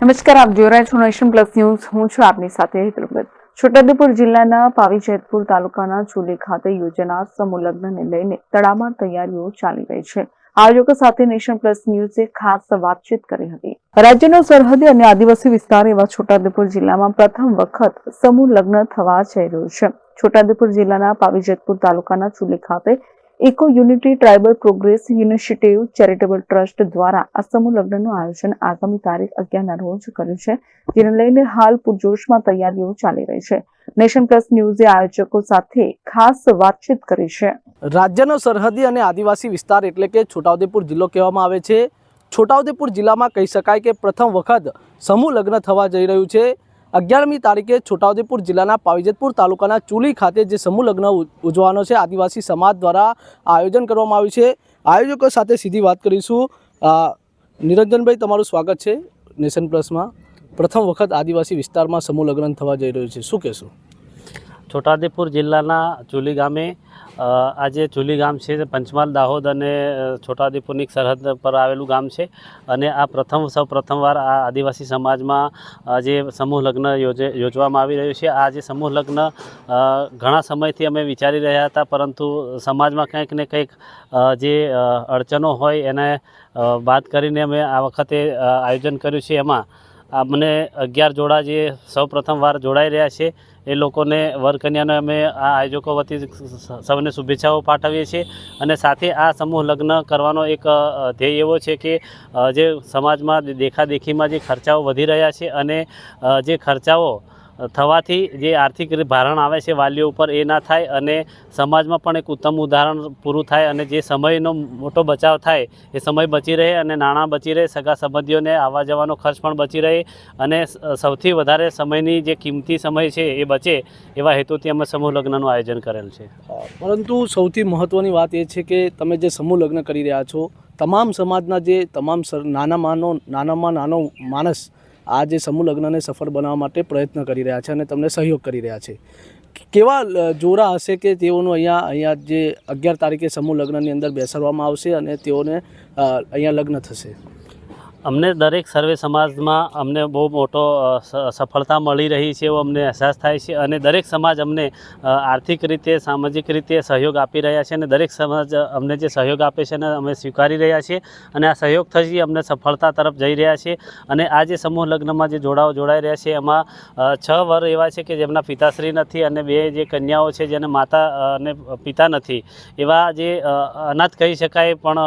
નમસ્કાર, આપ જોઈ રહ્યા છો નેશન પ્લસ ન્યૂઝ. હું છું આપની સાથે હેતલ છોટાઉદેપુર જિલ્લાના પાવી જેતપુર તાલુકાના ચુલી ખાતે યોજાનાર સમૂહ લગ્નને લઈને તડામાર તૈયારીઓ ચાલી રહી છે. આયોજકો સાથે નેશન પ્લસ ન્યૂઝે ખાસ વાતચીત કરી હતી. રાજ્યનો સરહદી અને આદિવાસી વિસ્તાર એવા છોટાઉદેપુર જિલ્લામાં પ્રથમ વખત સમૂહ લગ્ન થવા જઈ રહ્યું છે. છોટાઉદેપુર જિલ્લાના પાવી જેતપુર તાલુકાના ચુલી ખાતે eco unity tribal progress initiative charitable trust દ્વારા આ સમૂહ લગ્નનું આયોજન આગામી તારીખ અગિયારના રોજ કર્યું છે, જેને લઈને હાલ પૂરજોશમાં તૈયારીઓ ચાલી રહી છે. નેશન પ્લસ ન્યૂઝે આયોજકો સાથે ખાસ વાતચીત કરી છે. રાજ્યનો સરહદી અને આદિવાસી વિસ્તાર એટલે કે છોટાઉદેપુર જિલ્લો કહેવામાં આવે છે. છોટાઉદેપુર જિલ્લામાં કહી શકાય કે પ્રથમ વખત સમૂહ લગ્ન થવા જઈ રહ્યું છે. અગિયારમી તારીખે છોટાઉદેપુર જિલ્લાના પાવીજતપુર તાલુકાના ચુલી ખાતે જે સમૂહ લગ્ન ઉજવવાનો છે, આદિવાસી સમાજ દ્વારા આયોજન કરવામાં આવ્યું છે. આયોજકો સાથે સીધી વાત કરીશું. નિરંજનભાઈ, તમારું સ્વાગત છે નેશન પ્લસમાં. પ્રથમ વખત આદિવાસી વિસ્તારમાં સમૂહ લગ્ન થવા જઈ રહ્યું છે. શું કહેશું? છોટાઉદેપુર જિલ્લાના ચુલી ગામે આજે ચુલી ગામ છે તે પંચમહાલ દાહોદ અને છોટાઉદેપુરની સરહદ પર આવેલું ગામ છે. અને આ પ્રથમ, સૌ પ્રથમવાર આ આદિવાસી સમાજમાં જે સમૂહ લગ્ન યોજવામાં આવી રહ્યું છે. આ જે સમૂહ લગ્ન ઘણા સમયથી અમે વિચારી રહ્યા હતા, પરંતુ સમાજમાં કંઈક ને કંઈક જે અડચણો હોય એને વાત કરીને અમે આ વખતે આયોજન કર્યું છે. એમાં અમને અગિયાર જોડા જે સૌ પ્રથમવાર જોડાઈ રહ્યા છે, એ લોકોને વરકન્યાને અમે આ આયોજકો વતી સૌને શુભેચ્છાઓ પાઠવીએ છીએ અને સાથે આ સમૂહ લગ્ન કરવાનો એક ધ્યેય એવો છે કે જે સમાજમાં દેખાદેખીમાં જે ખર્ચાઓ વધી રહ્યા છે અને જે ખર્ચાઓ થવાથી જે આર્થિક ભારણ આવે છે વાલીઓ ઉપર એ ના થાય અને સમાજમાં પણ એક ઉત્તમ ઉદાહરણ પૂરું થાય અને જે સમયનો મોટો બચાવ થાય એ સમય બચી રહે અને નાણાં બચી રહે, સગા સંબંધીઓને આવવા જવાનો ખર્ચ પણ બચી રહે અને સૌથી વધારે સમયની જે કિંમતી સમય છે એ બચે એવા હેતુથી અમે સમૂહ લગ્નનું આયોજન કરેલ છે. પરંતુ સૌથી મહત્ત્વની વાત એ છે કે તમે જે સમૂહ લગ્ન કરી રહ્યા છો, તમામ સમાજના જે તમામ સર- નાના નાનામાં નાનો માણસ આ જે સમૂહ લગ્નને સફળ બનાવવા માટે પ્રયત્ન કરી રહ્યા છે અને તમને સહયોગ કરી રહ્યા છે. કેવા જોરા હશે કે તેઓનું અહીંયા અહીંયા જે અગિયાર તારીખે સમૂહ લગ્નની અંદર બેસાડવામાં આવશે અને તેઓને અહીંયા લગ્ન થશે? અમને દરેક સર્વે સમાજમાં અમને બહુ મોટો સફળતા મળી રહી છે એવો અમને અહેસાસ થાય છે અને દરેક સમાજ અમને આર્થિક રીતે, સામાજિક રીતે સહયોગ આપી રહ્યા છે અને દરેક સમાજ અમને જે સહયોગ આપે છે એને અમે સ્વીકારી રહ્યા છીએ અને આ સહયોગ થકી અમને સફળતા તરફ જઈ રહ્યા છે અને આ જે સમૂહ લગ્નમાં જે જોડાઓ જોડાઈ રહ્યા છે એમાં છ વર એવા છે કે જેમના પિતાશ્રી નથી અને બે જે કન્યાઓ છે જેને માતા અને પિતા નથી. એવા જે અનાથ કહી શકાય પણ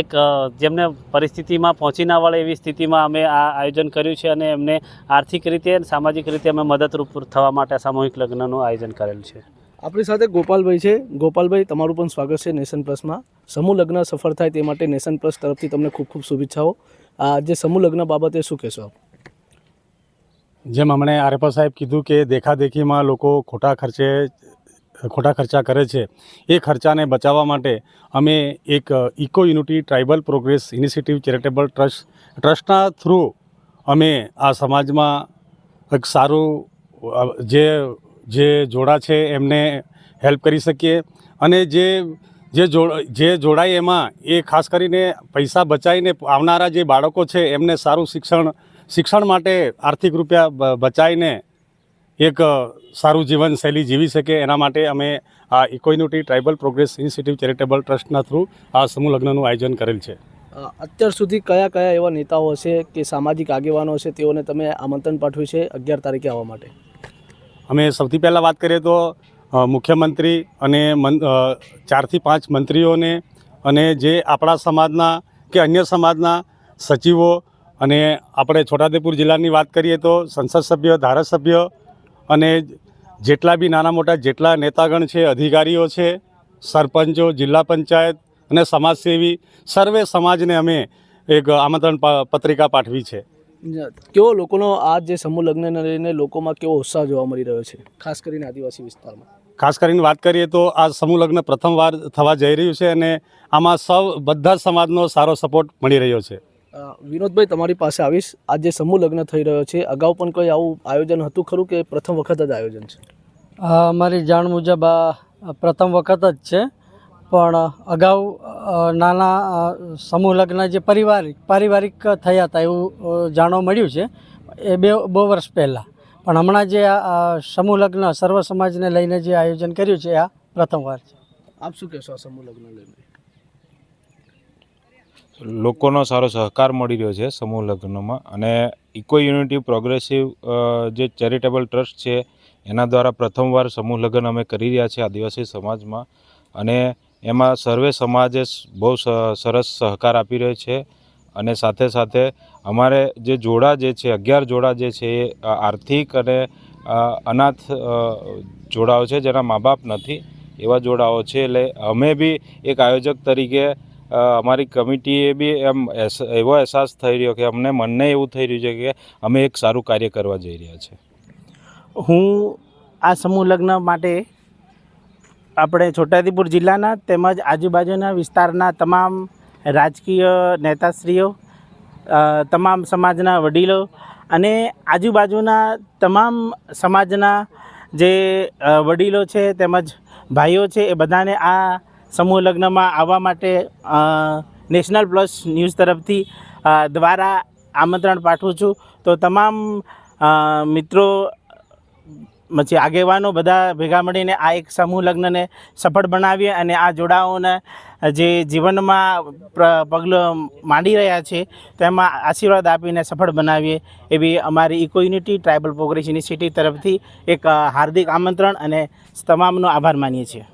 એક જેમને પરિસ્થિતિમાં પહોંચી ના વળે એવી સ્થિતિમાં અમે આ આયોજન કર્યું છે અને એમને આર્થિક રીતે અને સામાજિક રીતે અમે મદદરૂપ થવા માટે આ સામૂહિક લગ્નનું આયોજન કરેલ છે. આપણી સાથે ગોપાલભાઈ છે. ગોપાલભાઈ તમારું પણ સ્વાગત છે નેશન પ્લસમાં. સમૂહ લગ્ન સફળ થાય તે માટે નેશન પ્લસ તરફથી તમને ખૂબ ખૂબ શુભેચ્છાઓ. આ જે સમૂહ લગ્ન બાબતે શું કહેશો આપ? જેમ હમણે આરએફઓ સાહેબ કીધું કે દેખાદેખીમાં લોકો ખોટા ખર્ચે ખોટા ખર્ચા કરે છે. એ ખર્ચાને બચાવવા માટે અમે એક eco unity tribal progress initiative charitable trust, ટ્રસ્ટના થ્રુ અમે આ સમાજમાં એક સારું જે જે જોડા છે એમને હેલ્પ કરી શકીએ અને જે જે જે જોડાય એમાં એ ખાસ કરીને પૈસા બચાવીને આવનારા જે બાળકો છે એમને સારું શિક્ષણ શિક્ષણ માટે આર્થિક રૂપિયા બચાવીને એક સારું જીવનશૈલી જીવી શકે એના માટે અમે આ eco unity tribal progress initiative charitable ટ્રસ્ટના થ્રુ આ સમૂહ લગ્નનું આયોજન કરેલ છે. અત્યાર સુધી કયા કયા એવા નેતાઓ હશે કે સામાજિક આગેવાનો હશે તેઓને તમે આમંત્રણ પાઠવ્યું છે અગિયાર તારીખે આવવા માટે? અમે સૌથી પહેલાં વાત કરીએ તો મુખ્યમંત્રી અને મન ચારથી પાંચ મંત્રીઓને અને જે આપણા સમાજના કે અન્ય સમાજના સચિવો અને આપણે છોટાઉદેપુર જિલ્લાની વાત કરીએ તો સંસદ સભ્ય ધારાસભ્ય અને જેટલા બી નાના મોટા જેટલા નેતાગણ છે અધિકારીઓ છે સરપંચો જિલ્લા પંચાયત અને સમાજસેવી સર્વે સમાજને અમે એક આમંત્રણ પત્રિકા પાઠવી છે. કેવો લોકોનો આ જે સમૂહ લગ્નને લઈને લોકોમાં કેવો ઉત્સાહ જોવા મળી રહ્યો છે ખાસ કરીને આદિવાસી વિસ્તારમાં? ખાસ કરીને વાત કરીએ તો આ સમૂહ લગ્ન પ્રથમવાર થવા જઈ રહ્યું છે અને આમાં સૌ બધા જ સમાજનો સારો સપોર્ટ મળી રહ્યો છે. વિનોદભાઈ તમારી પાસે આવીશ. આ જે સમૂહ લગ્ન થઈ રહ્યો છે અગાઉ પણ કોઈ આવું આયોજન હતું ખરું કે પ્રથમ વખત જ આયોજન છે? મારી અમારી જાણ મુજબ આ પ્રથમ વખત જ છે. પણ અગાઉ નાના સમૂહ લગ્ન જે પારિવારિક પારિવારિક થયા હતા એવું જાણવા મળ્યું છે. એ બે બહુ વર્ષ પહેલાં. પણ હમણાં જે આ આ સમૂહ લગ્ન સર્વ સમાજને લઈને જે આયોજન કર્યું છે આ પ્રથમવાર છે. આપ શું કહેશો આ સમૂહ લગ્ન લઈને? લોકોનો સારો સહકાર મળી રહ્યો છે સમૂહ લગ્નમાં. અને ઇકો યુનિટી પ્રોગ્રેસિવ જે ચેરિટેબલ ટ્રસ્ટ છે, એના દ્વારા પ્રથમવાર સમૂહ લગ્ન અમે કરી રહ્યા છીએ આદિવાસી સમાજમાં. અને એમાં સર્વે સમાજે બહુ સરસ સહકાર આપી રહ્યો છે. અને સાથે સાથે અમારે જે જોડા જે છે, અગિયાર જોડા જે છે, એ આર્થિક અને અનાથ જોડાઓ છે, જેના મા બાપ નથી, એવા જોડાઓ છે. એટલે અમે બી એક આયોજક તરીકે અમારી કમિટીએ બી એમ એવો અહેસાસ થઈ રહ્યો કે અમને મનને એવું થઈ રહ્યું છે કે અમે એક સારું કાર્ય કરવા જઈ રહ્યા છીએ હું આ સમૂહ લગ્ન માટે આપણે છોટાઉદેપુર જિલ્લાના તેમજ આજુબાજુના વિસ્તારના તમામ રાજકીય નેતાશ્રીઓ તમામ સમાજના વડીલો અને આજુબાજુના તમામ સમાજના જે વડીલો છે તેમજ ભાઈઓ છે એ બધાને આ સમૂહ લગ્નમાં આવવા માટે નેશનલ પ્લસ ન્યૂઝ તરફથી દ્વારા આમંત્રણ પાઠવું છું. તો તમામ મિત્રો, પછી આગેવાનો બધા ભેગા મળીને આ એક સમૂહ લગ્નને સફળ બનાવીએ અને આ જોડાઓને જે જીવનમાં પગલું માંડી રહ્યા છે તેમાં આશીર્વાદ આપીને સફળ બનાવીએ એવી અમારી eco unity tribal progress university તરફથી એક હાર્દિક આમંત્રણ અને તમામનો આભાર માનીએ છીએ.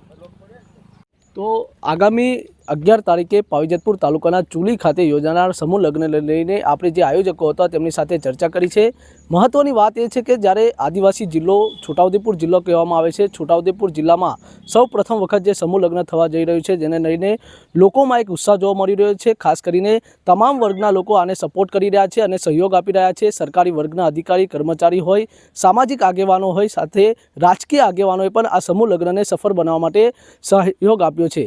તો આગામી અગિયાર તારીખે પાવીજતપુર તાલુકાના ચુલી ખાતે યોજાનાર સમૂહ લગ્નને લઈને આપણે જે આયોજકો હતા તેમની સાથે ચર્ચા કરી છે. મહત્ત્વની વાત એ છે કે જ્યારે આદિવાસી જિલ્લો છોટાઉદેપુર જિલ્લો કહેવામાં આવે છે, છોટાઉદેપુર જિલ્લામાં સૌ પ્રથમ વખત જે સમૂહ લગ્ન થવા જઈ રહ્યું છે, જેને લઈને લોકોમાં એક ઉત્સાહ જોવા મળી રહ્યો છે. ખાસ કરીને તમામ વર્ગના લોકો આને સપોર્ટ કરી રહ્યા છે અને સહયોગ આપી રહ્યા છે. સરકારી વર્ગના અધિકારી, કર્મચારી હોય, સામાજિક આગેવાનો હોય, સાથે રાજકીય આગેવાનોએ પણ આ સમૂહ લગ્નને સફળ બનાવવા માટે સહયોગ આપ્યો છે.